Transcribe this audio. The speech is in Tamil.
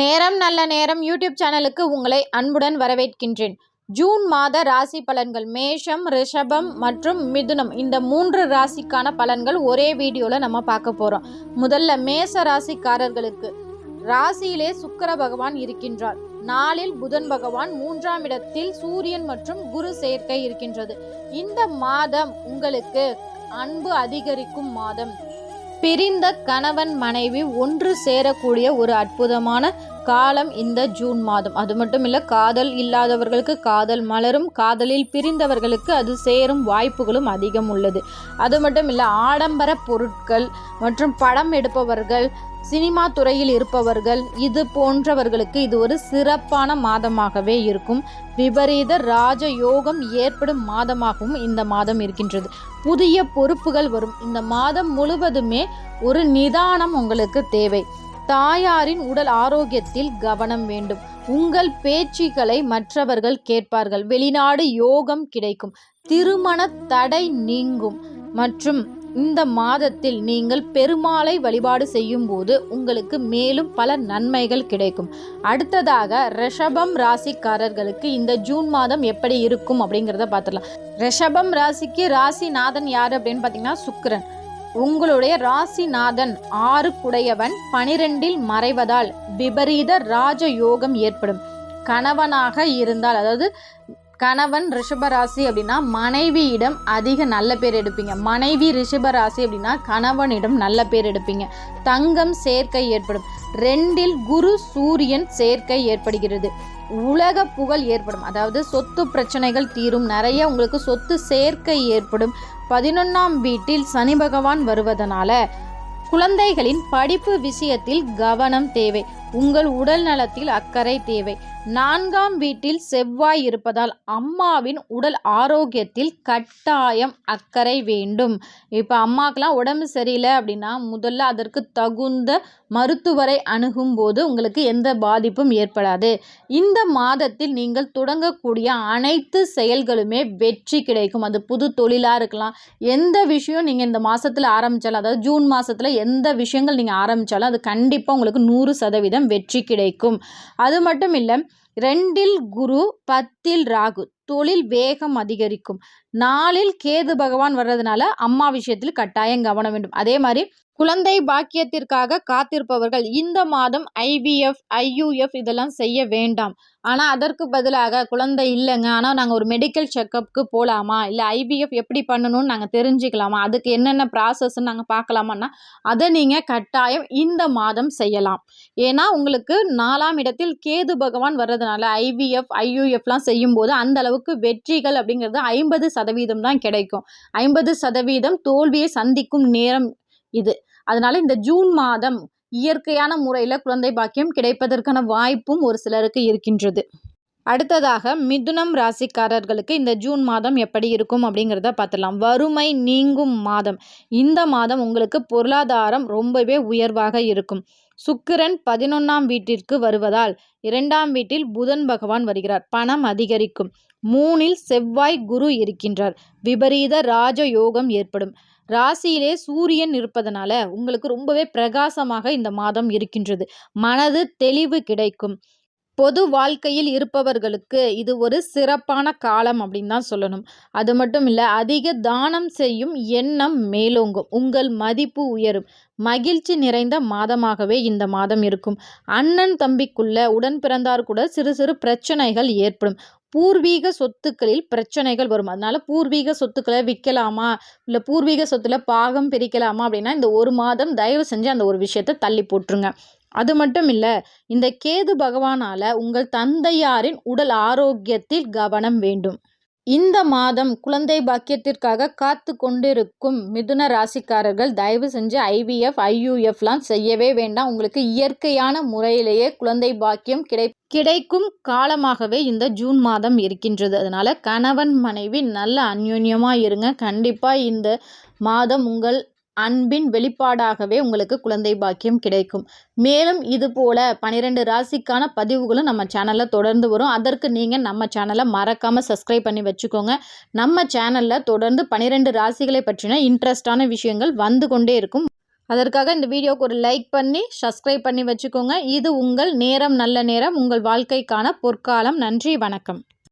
நேரம் நல்ல நேரம் யூடியூப் சேனலுக்கு உங்களை அன்புடன் வரவேற்கின்றேன். ஜூன் மாத ராசி பலன்கள். மேஷம் ரிஷபம் மற்றும் மிதுனம். இந்த மூன்று ராசிக்கான பலன்கள் ஒரே வீடியோவில் நம்ம பார்க்க போகிறோம் முதல்ல மேச ராசிக்காரர்களுக்கு. ராசியிலே சுக்கர பகவான் இருக்கின்றார். நாளில் புதன் பகவான் மூன்றாம் இடத்தில் சூரியன் மற்றும் குரு சேர்க்கை இருக்கின்றது. இந்த மாதம் உங்களுக்கு அன்பு அதிகரிக்கும் மாதம். பிரிந்த கணவன் மனைவி ஒன்று சேரக்கூடிய ஒரு அற்புதமான காலம் இந்த ஜூன் மாதம். அது மட்டும் இல்லை காதல் இல்லாதவர்களுக்கு காதல் மலரும் காதலில் பிரிந்தவர்களுக்கு அது சேரும் வாய்ப்புகளும் அதிகம் உள்ளது. அது மட்டும் இல்லை ஆடம்பர பொருட்கள் மற்றும் படம் எடுப்பவர்கள் சினிமா துறையில் இருப்பவர்கள் இது போன்றவர்களுக்கு இது ஒரு சிறப்பான மாதமாகவே இருக்கும். விபரீத ராஜ யோகம் ஏற்படும் மாதமாகவும் இந்த மாதம் இருக்கின்றது. புதிய பொறுப்புகள் வரும். இந்த மாதம் முழுவதுமே ஒரு நிதானம் உங்களுக்கு தேவை. தாயாரின் உடல் ஆரோக்கியத்தில் கவனம் வேண்டும். உங்கள் பேச்சுக்களை மற்றவர்கள் கேட்பார்கள். வெளிநாடு யோகம் கிடைக்கும். திருமண தடை நீங்கும். மற்றும் இந்த மாதத்தில் நீங்கள் பெருமாளை வழிபாடு செய்யும் போது உங்களுக்கு மேலும் பல நன்மைகள் கிடைக்கும். அடுத்ததாக ரிஷபம் ராசிக்காரர்களுக்கு இந்த ஜூன் மாதம் எப்படி இருக்கும் அப்படிங்கிறத பார்த்துடலாம். ரிஷபம் ராசிக்கு ராசிநாதன் யார் அப்படின்னு பார்த்தீங்கன்னா சுக்கரன். உங்களுடைய ராசிநாதன் ஆறு குடையவன் பனிரெண்டில் மறைவதால் விபரீத ராஜ யோகம் ஏற்படும். கணவனாக இருந்தால் அதாவது கணவன் ரிஷபராசி அப்படின்னா மனைவியிடம் அதிக நல்ல பேர் எடுப்பீங்க. மனைவி ரிஷபராசி அப்படின்னா கணவனிடம் நல்ல பேர் எடுப்பீங்க. தங்கம் சேர்க்கை ஏற்படும். ரெண்டில் குரு சூரியன் சேர்க்கை ஏற்படுகிறது. உலக புகழ் ஏற்படும். அதாவது சொத்து பிரச்சனைகள் தீரும். நிறைய உங்களுக்கு சொத்து சேர்க்கை ஏற்படும். பதினொன்றாம் வீட்டில் சனி பகவான் வருவதனால குழந்தைகளின் படிப்பு விஷயத்தில் கவனம் தேவை. உங்கள் உடல் நலத்தில் அக்கறை தேவை. நான்காம் வீட்டில் செவ்வாய் இருப்பதால் அம்மாவின் உடல் ஆரோக்கியத்தில் கட்டாயம் அக்கறை வேண்டும். இப்போ அம்மாக்கெலாம் உடம்பு சரியில்லை அப்படின்னா முதல்ல அதற்கு தகுந்த மருத்துவரை அணுகும் போது உங்களுக்கு எந்த பாதிப்பும் ஏற்படாது. இந்த மாதத்தில் நீங்கள் தொடங்கக்கூடிய அனைத்து செயல்களுமே வெற்றி கிடைக்கும். அது புது தொழிலாக இருக்கலாம். எந்த விஷயம் நீங்கள் இந்த மாதத்தில் ஆரம்பித்தாலும் அதாவது ஜூன் மாதத்தில் எந்த விஷயங்கள் நீங்கள் ஆரம்பித்தாலும் அது கண்டிப்பாக உங்களுக்கு நூறு சதவீதம் வெற்றி கிடைக்கும். அது மட்டும் இல்லை ரெண்டில் குரு பத்தில் ராகு தொழில் வேகம் அதிகரிக்கும். நாளில் கேது பகவான் வர்றதுனால அம்மா விஷயத்தில் கட்டாயம் கவனம் வேண்டும். அதே மாதிரி குழந்தை பாக்கியத்திற்காக காத்திருப்பவர்கள் இந்த மாதம் ஐவிஎஃப் ஐயூஎஃப் இதெல்லாம் செய்ய வேண்டாம். ஆனால் அதற்கு பதிலாக குழந்தை இல்லைங்க. ஆனால் நாங்கள் ஒரு மெடிக்கல் செக்கப்புக்கு போகலாமா இல்லை ஐவிஎஃப் எப்படி பண்ணணும்னு நாங்கள் தெரிஞ்சுக்கலாமா? அதுக்கு என்னென்ன ப்ராசஸ்ன்னு நாங்கள் பார்க்கலாமான்னா அதை நீங்கள் கட்டாயம் இந்த மாதம் செய்யலாம். ஏன்னா உங்களுக்கு நாலாம் இடத்தில் கேது பகவான் வர்றதுனால ஐவிஎஃப் ஐயூஎஃப்லாம் செய்யும்போது அந்த அளவுக்கு வெற்றிகள் அப்படிங்கிறது ஐம்பது சதவீதம் தான் கிடைக்கும். ஐம்பது சதவீதம் தோல்வியை சந்திக்கும் நேரம் இது. அதனால இந்த ஜூன் மாதம் இயற்கையான முறையில் குழந்தை பாக்கியம் கிடைப்பதற்கான வாய்ப்பும் ஒரு சிலருக்கு இருக்கின்றது. அடுத்ததாக மிதுனம் ராசிக்காரர்களுக்கு இந்த ஜூன் மாதம் எப்படி இருக்கும் அப்படிங்கிறத பார்த்துடலாம். வறுமை நீங்கும் மாதம். இந்த மாதம் உங்களுக்கு பொருளாதாரம் ரொம்பவே உயர்வாக இருக்கும். சுக்கிரன் பதினொன்றாம் வீட்டிற்கு வருவதால் இரண்டாம் வீட்டில் புதன் பகவான் வருகிறார். பணம் அதிகரிக்கும். மூணில் செவ்வாய் குரு இருக்கின்றார். விபரீத ராஜ யோகம் ஏற்படும். ராசியிலே சூரியன் இருப்பதனால உங்களுக்கு ரொம்பவே பிரகாசமாக இந்த மாதம் இருக்கின்றது. மனது தெளிவு கிடைக்கும். பொது வாழ்க்கையில் இருப்பவர்களுக்கு இது ஒரு சிறப்பான காலம் அப்படின்னு தான் சொல்லணும். அது மட்டும் இல்லை அதிக தானம் செய்யும் எண்ணம் மேலோங்கும். உங்கள் மதிப்பு உயரும். மகிழ்ச்சி நிறைந்த மாதமாகவே இந்த மாதம் இருக்கும். அண்ணன் தம்பிக்குள்ள உடன் பிறந்தார் கூட சிறு சிறு பிரச்சனைகள் ஏற்படும். பூர்வீக சொத்துக்களில் பிரச்சனைகள் வரும். அதனால பூர்வீக சொத்துக்களை விற்கலாமா? இல்லை பூர்வீக சொத்துல பாகம் பிரிக்கலாமா அப்படின்னா இந்த ஒரு மாதம் தயவு செஞ்சு அந்த ஒரு விஷயத்தை தள்ளி போட்டுருங்க. அது மட்டும் இல்லை இந்த கேது பகவானால் உங்கள் தந்தையாரின் உடல் ஆரோக்கியத்தில் கவனம் வேண்டும். இந்த மாதம் குழந்தை பாக்கியத்திற்காக காத்து கொண்டிருக்கும் மிதுன ராசிக்காரர்கள் தயவு செஞ்சு ஐவிஎஃப் ஐயூஎஃப்லாம் செய்யவே வேண்டாம். உங்களுக்கு இயற்கையான முறையிலேயே குழந்தை பாக்கியம் கிடை கிடைக்கும் காலமாகவே இந்த ஜூன் மாதம் இருக்கின்றது. அதனால் கணவன் மனைவி நல்ல அந்யோன்யமாக இருங்க. கண்டிப்பாக இந்த மாதம் உங்கள் அன்பின் வெளிப்பாடாகவே உங்களுக்கு குழந்தை பாக்கியம் கிடைக்கும். மேலும் இது போல் பன்னிரெண்டு ராசிக்கான பதிவுகளும் நம்ம சேனலில் தொடர்ந்து வரும். அதற்கு நீங்கள் நம்ம சேனலை மறக்காமல் சப்ஸ்கிரைப் பண்ணி வச்சுக்கோங்க. நம்ம சேனலில் தொடர்ந்து பன்னிரெண்டு ராசிகளை பற்றின இன்ட்ரெஸ்டான விஷயங்கள் வந்து கொண்டே இருக்கும். அதற்காக இந்த வீடியோவுக்கு ஒரு லைக் பண்ணி சப்ஸ்கிரைப் பண்ணி வச்சுக்கோங்க. இது உங்கள் நேரம் நல்ல நேரம் உங்கள் வாழ்க்கைக்கான பொற்காலம். நன்றி வணக்கம்.